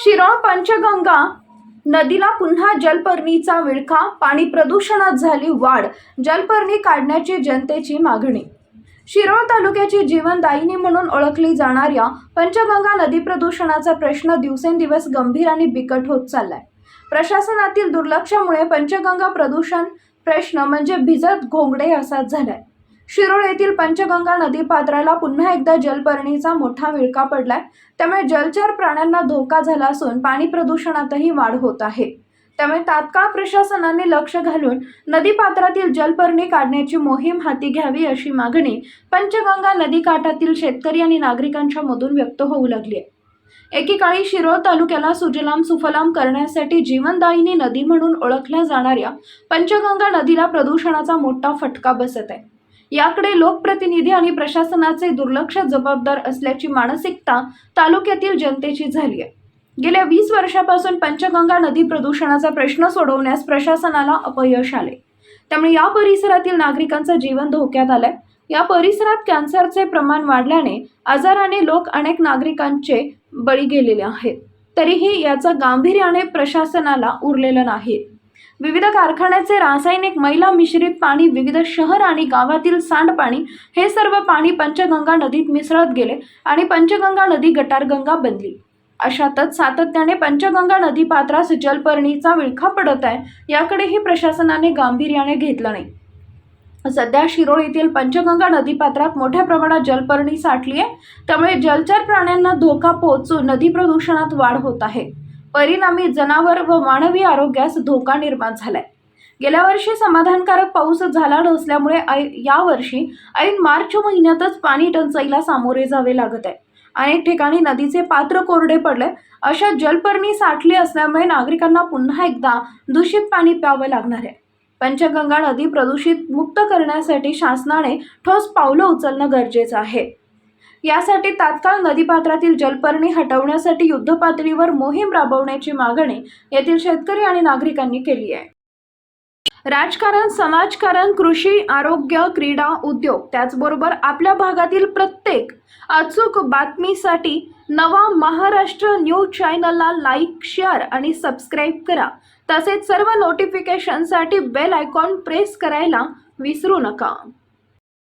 शिरोळ पंचगंगा नदीला पुन्हा जलपर्णीचा विळखा पाणी प्रदूषणात झाली वाढ जलपर्णी काढण्याची जनतेची मागणी. शिरोळ तालुक्याची जीवनदायिनी म्हणून ओळखली जाणाऱ्या पंचगंगा नदी प्रदूषणाचा प्रश्न दिवसेंदिवस गंभीर आणि बिकट होत चाललाय. प्रशासनातील दुर्लक्षामुळे पंचगंगा प्रदूषण प्रश्न म्हणजे भिजत घोंगडे असाच झालाय. शिरोळ येथील पंचगंगा नदीपात्राला पुन्हा एकदा जलपर्णीचा मोठा विळका पडलाय. त्यामुळे जलचर प्राण्यांना धोका झाला असून पाणी प्रदूषणातही वाढ होत आहे. त्यामुळे तात्काळ प्रशासनाने लक्ष घालून नदीपात्रातील जलपर्णी काढण्याची मोहीम हाती घ्यावी अशी मागणी पंचगंगा नदीकाठातील शेतकरी आणि नागरिकांच्या मधून व्यक्त होऊ लागली आहे. एकेकाळी शिरोळ तालुक्याला सुजलाम सुफलाम करण्यासाठी जीवनदायिनी नदी म्हणून ओळखल्या जाणाऱ्या पंचगंगा नदीला प्रदूषणाचा मोठा फटका बसत आहे. याकडे लोकप्रतिनिधी आणि प्रशासनाचे दुर्लक्ष जबाबदार असल्याची मानसिकता तालुक्यातील जनतेची झाली आहे. गेल्या वीस वर्षापासून पंचगंगा नदी प्रदूषणाचा प्रश्न सोडवण्यास प्रशासनाला अपयश आले. त्यामुळे या परिसरातील नागरिकांचं जीवन धोक्यात आलंय. या परिसरात कॅन्सरचे प्रमाण वाढल्याने आजाराने लोक अनेक नागरिकांचे बळी गेलेले आहेत. तरीही याचं गांभीर्याने प्रशासनाला उरलेलं नाही. विविध कारखान्याचे रासायनिक मैला मिश्रित पाणी विविध शहर आणि गावातील सांडपाणी हे सर्व पाणी पंचगंगा नदीत मिसळत गेले आणि पंचगंगा नदी गटारगंगा बनली. अशातच सातत्याने पंचगंगा नदी पात्रास जलपर्णीचा विळखा पडत आहे याकडेही प्रशासनाने गांभीर्याने घेतलं नाही. सध्या शिरोळ येथील पंचगंगा नदीपात्रात मोठ्या प्रमाणात जलपर्णी साठली आहे त्यामुळे जलचर प्राण्यांना धोका पोहोचून नदी प्रदूषणात वाढ होत आहे. परिणामी जनावर व मानवी आरोग्यास धोका निर्माण झालाय. गेल्या वर्षी समाधानकारक पाऊस झाला नसल्यामुळे ऐ- यावर्षी ऐन मार्च महिन्यातच पाणी टंचाईला सामोरे जावे लागत आहे. अनेक ठिकाणी नदीचे पात्र कोरडे पडले. अशा जलपर्णी साठली असल्यामुळे नागरिकांना पुन्हा एकदा दूषित पाणी प्यावं लागणार आहे. पंचगंगा नदी प्रदूषित मुक्त करण्यासाठी शासनाने ठोस पावलं उचलणं गरजेचं आहे. यासाठी तात्काळ नदीपात्रातील जलपर्णी हटवण्यासाठी युद्धपातळीवर मोहीम राबवण्याची मागणी येथील शेतकरी आणि नागरिकांनी केली आहे. राजकारण समाजकारण कृषी आरोग्य क्रीडा उद्योग त्याचबरोबर आपल्या भागातील प्रत्येक अचूक बातमीसाठी नवा महाराष्ट्र न्यूज चॅनलला लाईक शेअर आणि सबस्क्राईब करा. तसेच सर्व नोटिफिकेशनसाठी बेल आयकॉन प्रेस करायला विसरू नका.